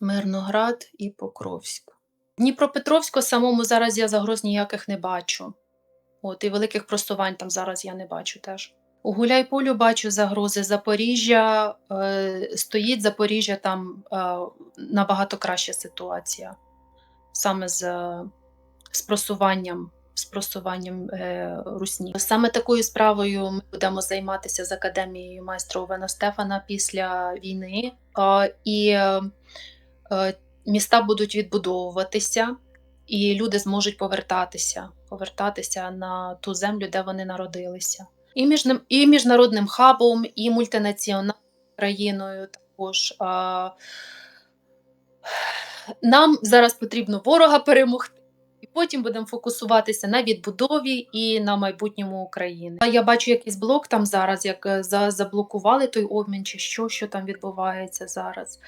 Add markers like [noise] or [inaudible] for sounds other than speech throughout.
Мирноград і Покровськ. Дніпропетровську самому зараз я загроз ніяких не бачу. От, і великих просувань там зараз я не бачу теж. У Гуляйполю бачу загрози Запоріжжя. Е, стоїть Запоріжжя, там е, набагато краща ситуація. Саме з, е, з просуванням, з просуванням е, русні. Саме такою справою ми будемо займатися з академією майстра Овена Стефана після війни. Е, і міста будуть відбудовуватися, і люди зможуть повертатися, повертатися на ту землю, де вони народилися. І, між, і міжнародним хабом, і мультинаціональною країною також. Нам зараз потрібно ворога перемогти, і потім будемо фокусуватися на відбудові і на майбутньому України. Я бачу якийсь блок там зараз, як е, заблокували той обмін, чи що, що там відбувається зараз.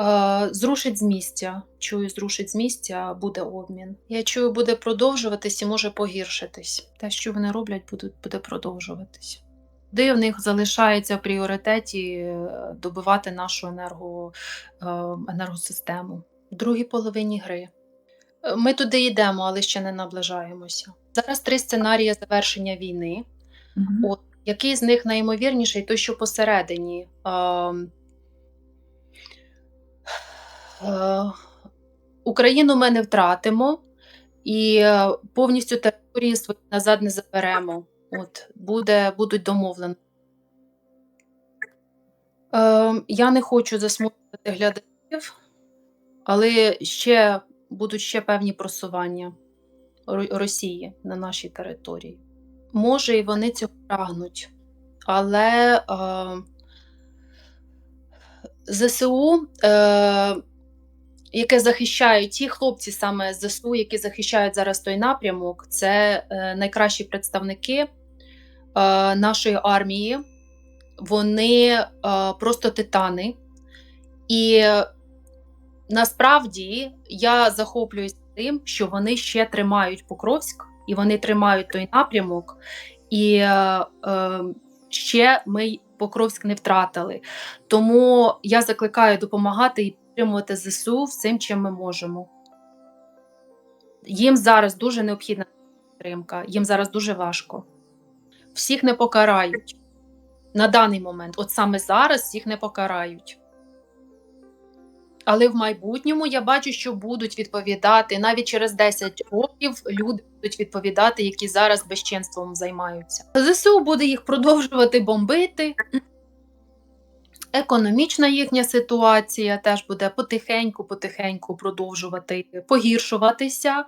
Е, Зрушить з місця. Чую, зрушить з місця, буде обмін. Я чую, буде продовжуватись і може погіршитись. Те, що вони роблять, буде, буде продовжуватись. Де в них залишається в пріоритеті е, добивати нашу енерго, е, енергосистему в другій половині гри. Ми туди йдемо, але ще не наближаємося. Зараз три сценарії завершення війни. Мгм. От, який з них найімовірніший, той, що посередині. Ем, Е, Україну ми не втратимо і е, повністю території свої назад не заберемо. От, буде, будуть домовлені. Е, я не хочу засмутити глядачів, але ще будуть ще певні просування Росії на нашій території. Може, і вони цього прагнуть, але е, ЗСУ, е, яке захищають ті хлопці, саме ЗСУ, які захищають зараз той напрямок, це е, найкращі представники е, нашої армії. Вони е, просто титани. І насправді я захоплююсь тим, що вони ще тримають Покровськ, і вони тримають той напрямок, і е, ще ми Покровськ не втратили. Тому я закликаю допомагати підтримувати ЗСУ всім, чим ми можемо. Їм зараз дуже необхідна підтримка, їм зараз дуже важко. Всіх не покарають на даний момент. От саме зараз всіх не покарають. Але в майбутньому я бачу, що будуть відповідати навіть через 10 років люди будуть відповідати, які зараз безчинством займаються. ЗСУ буде їх продовжувати бомбити. Економічна їхня ситуація теж буде потихеньку-потихеньку продовжувати погіршуватися.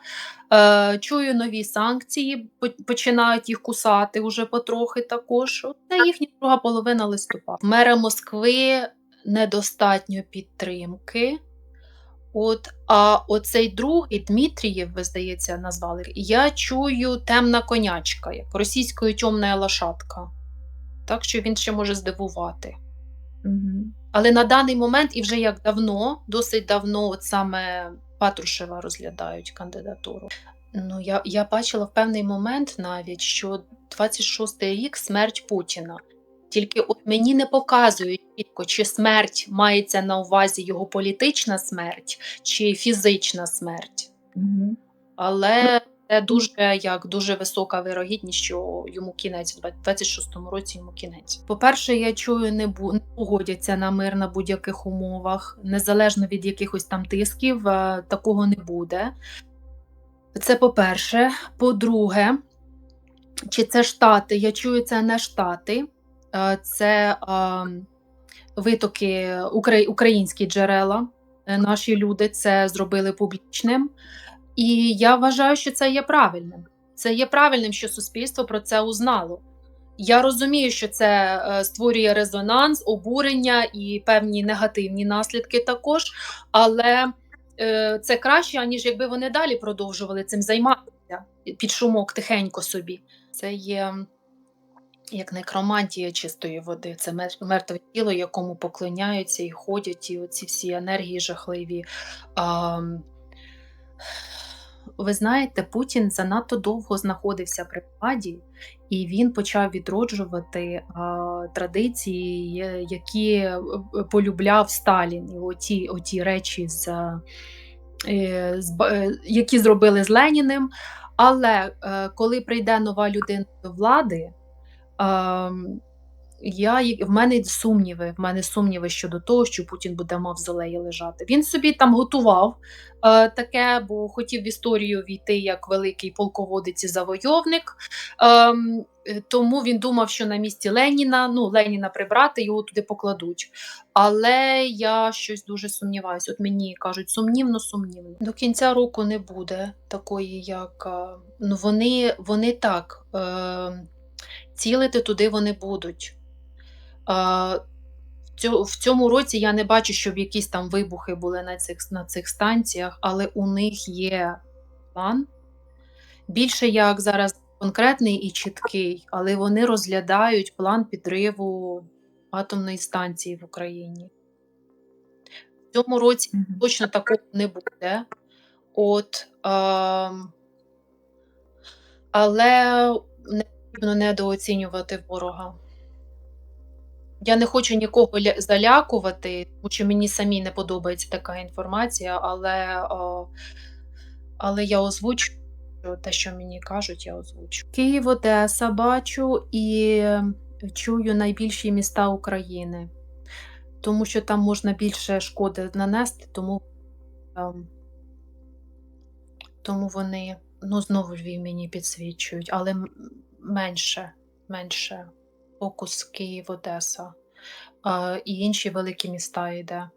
Е, чую нові санкції, починають їх кусати уже потрохи також. Це їхня друга половина листопада. Мера Москви недостатньо підтримки. От, а оцей другий Дмитрієв, ви здається, назвали. Я чую темна конячка, як російською темна лошадка. Так що він ще може здивувати. Але на даний момент, і вже як давно, досить давно, от саме Патрушева розглядають кандидатуру. Ну, я, я бачила в певний момент навіть, що 26-й рік смерть Путіна. Тільки от мені не показують чітко, чи смерть мається на увазі його політична смерть, чи фізична смерть. Мгм. Але це дуже як дуже висока вирогідність, що йому кінець в 26-му році йому кінець. По-перше, я чую, не бу не погодяться на мир на будь-яких умовах, незалежно від якихось там тисків, е, такого не буде. Це по-перше. По-друге, чи це штати? Я чую, це не штати, е, це е, витоки укра- українські джерела. Наші люди це зробили публічним. І я вважаю, що це є правильним. Це є правильним, що суспільство про це узнало. Я розумію, що це е, створює резонанс, обурення і певні негативні наслідки також, але е, це краще, аніж якби вони далі продовжували цим займатися під шумок тихенько собі. Це є як некромантія чистої води, це мертве тіло, якому поклоняються і ходять, і оці всі енергії жахливі. А, ви знаєте, Путін занадто довго знаходився при владі, і він почав відроджувати а, традиції, е, які е, полюбляв Сталін. І оті, оті речі, з, е, з, е, які зробили з Леніним. Але е, коли прийде нова людина до влади, ем, я, в мене сумніви, в мене сумніви щодо того, що Путін буде в мавзолеї лежати. Він собі там готував е, таке, бо хотів в історію війти як великий полководець і завойовник. Ем, е, тому він думав, що на місці Леніна, ну, Леніна прибрати, його туди покладуть. Але я щось дуже сумніваюся. От мені кажуть, сумнівно, сумнівно. До кінця року не буде такої, як е, ну вони, вони так. Е, цілити туди вони будуть. В цьому році я не бачу, щоб якісь там вибухи були на цих, на цих станціях, але у них є план. Більше як зараз конкретний і чіткий, але вони розглядають план підриву атомної станції в Україні. В цьому році точно такого не буде. От, ем, але не потрібно недооцінювати ворога. Я не хочу нікого ля- залякувати, тому що мені самі не подобається така інформація, але, але я озвучу те, що мені кажуть, я озвучу. Київ, Одеса бачу і чую найбільші міста України, тому що там можна більше шкоди нанести, тому, ем, тому вони ну, знову Львів мені підсвічують, але менше, менше фокус Київ, Одеса і інші великі міста йде,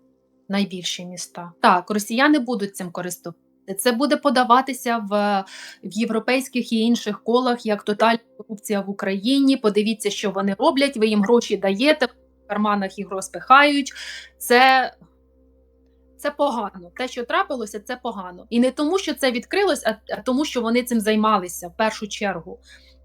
найбільші міста. Так, росіяни будуть цим користуватися. Це буде подаватися в, в європейських і інших колах як тотальна корупція в Україні. Подивіться, що вони роблять. Ви їм гроші даєте, в карманах їх розпихають. Це, це погано. Те, що трапилося, це погано. І не тому, що це відкрилось, а тому, що вони цим займалися в першу чергу.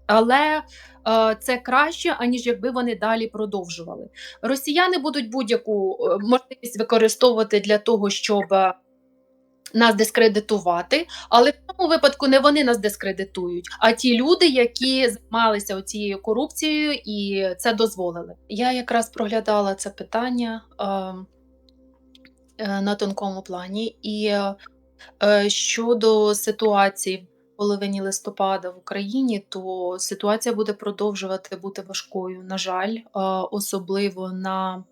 Але е, це краще, аніж якби вони далі продовжували. Росіяни будуть будь-яку е, можливість використовувати для того, щоб е, нас дискредитувати, але в цьому випадку не вони нас дискредитують, а ті люди, які займалися цією корупцією і це дозволили. Я якраз проглядала це питання е, е, на тонкому плані, і е, щодо ситуації половині листопада в Україні, то ситуація буде продовжувати бути важкою. На жаль, е, особливо на,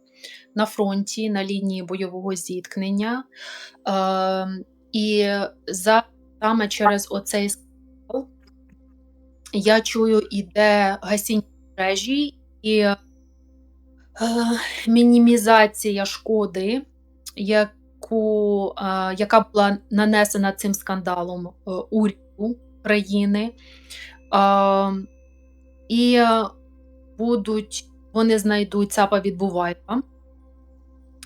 на фронті, на лінії бойового зіткнення. Е, і за, саме через оцей скандал я чую, іде гасіння мережі і е, мінімізація шкоди, яку, яка була нанесена цим скандалом уряду країни. Е, і е, будуть, вони знайдуть ЦАПа відбувається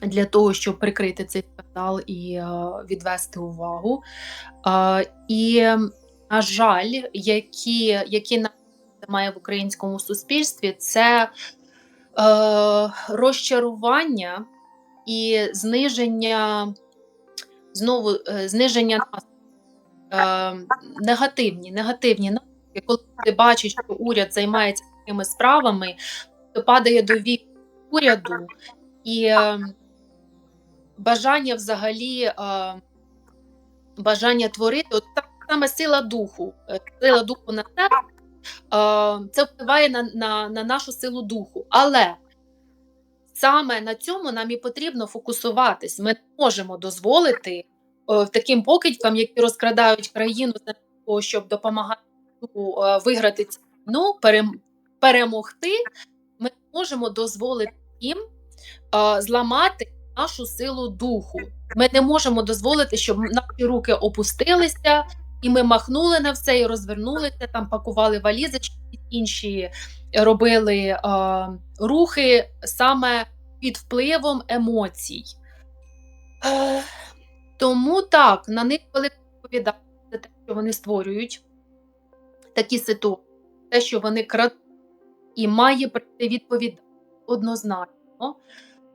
для того, щоб прикрити цей скандал і е, відвести увагу. І, на жаль, які, які має в українському суспільстві, це е, розчарування і зниження знову зниження настрою. Е, негативні, негативні наслідки, коли ти бачиш, що уряд займається такими справами, то падає довіра уряду і е, бажання взагалі е, бажання творити, от так саме сила духу, е, сила духу на це, е, це впливає на, на, на нашу силу духу. Але саме на цьому нам і потрібно фокусуватись. Ми не можемо дозволити таким покидькам, які розкрадають країну для того, щоб допомагати е, виграти цю війну, перемогти. Ми можемо дозволити їм е, зламати нашу силу духу. Ми не можемо дозволити, щоб наші руки опустилися, і ми махнули на все і розвернулися, там пакували валізочки, інші робили е, рухи саме під впливом емоцій. Тому так, на них велика відповідальність за те, що вони створюють такі ситуації, те, що вони крадуть, і має прийти відповідальність однозначно.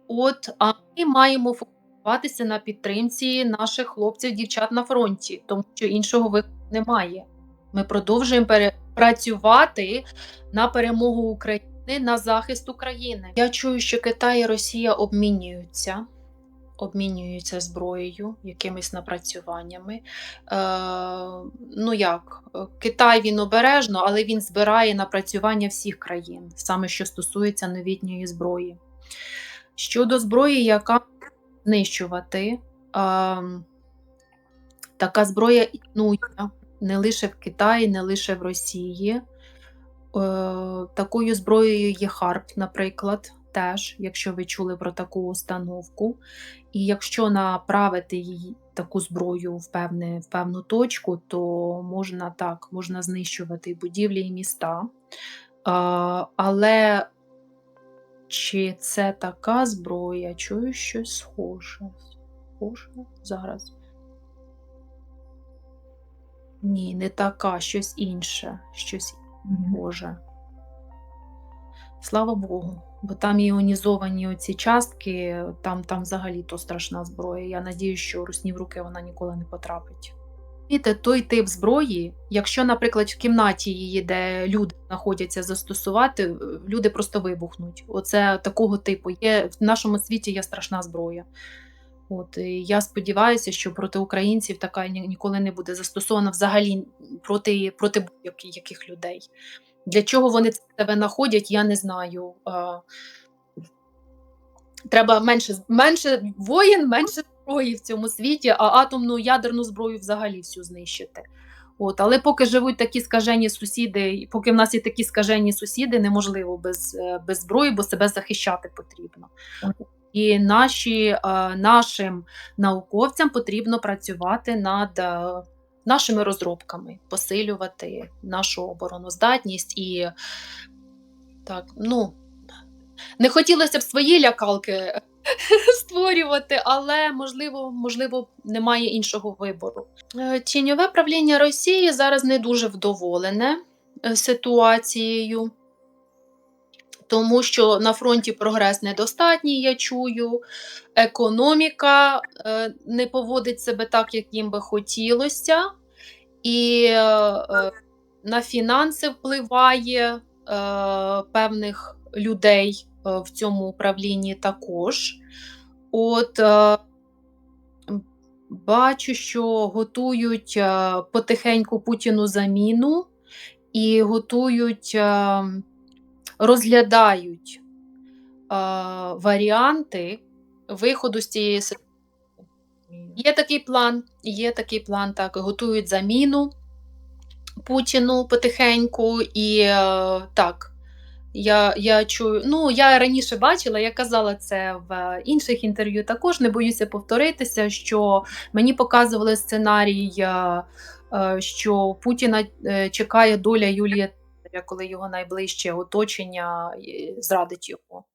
От, а ми маємо фокусуватися на підтримці наших хлопців, дівчат на фронті, тому що іншого виходу немає. Ми продовжуємо працювати на перемогу України, на захист України. Я чую, що Китай і Росія обмінюються, обмінюються зброєю, якимись напрацюваннями. Е, ну як, Китай він обережно, але він збирає напрацювання всіх країн, саме що стосується новітньої зброї. Щодо зброї, яка знищувати, е, така зброя існує не лише в Китаї, не лише в Росії. Е, такою зброєю є Харп, наприклад, теж, якщо ви чули про таку установку. І якщо направити її таку зброю в, певне, в певну точку, то можна так, можна знищувати будівлі і міста. А, але чи це така зброя? Чую щось схоже. Схоже зараз. Ні, не така, щось інше, щось схоже. Слава Богу, бо там іонізовані оці частки, там там взагалі то страшна зброя. Я надію, що русні в руки вона ніколи не потрапить. І той тип зброї, якщо, наприклад, в кімнаті її, де люди знаходяться застосувати, люди просто вибухнуть. Оце такого типу є в нашому світі є страшна зброя. От і я сподіваюся, що проти українців така ніколи не буде застосована взагалі проти проти будь-яких людей. Для чого вони себе знаходять, я не знаю. Треба менше менше воїн, менше зброї в цьому світі, а атомну ядерну зброю взагалі всю знищити. От, Але поки живуть такі скажені сусіди, поки в нас є такі скажені сусіди, неможливо без е, без зброї, бо себе захищати потрібно. І наші, е, нашим науковцям потрібно працювати над е, нашими розробками, посилювати нашу обороноздатність і так, ну не хотілося б свої лякалки [laughs] створювати, але можливо, можливо, немає іншого вибору. Е, тіньове правління Росії зараз не дуже вдоволене ситуацією тому що на фронті прогрес недостатній, я чую, економіка е, не поводить себе так, як їм би хотілося, і е, е, на фінанси впливає певних людей в цьому управлінні також. От бачу, що готують потихеньку Путіну заміну і готують розглядають а, варіанти виходу з цієї ситуації. Є такий план, є такий план, так, готують заміну Путіну потихеньку і а, так. Я я чую, ну я раніше бачила, я казала це в інших інтерв'ю. Також не боюся повторитися, що мені показували сценарій, що Путіна е, чекає доля Юлія коли його найближче оточення зрадить його.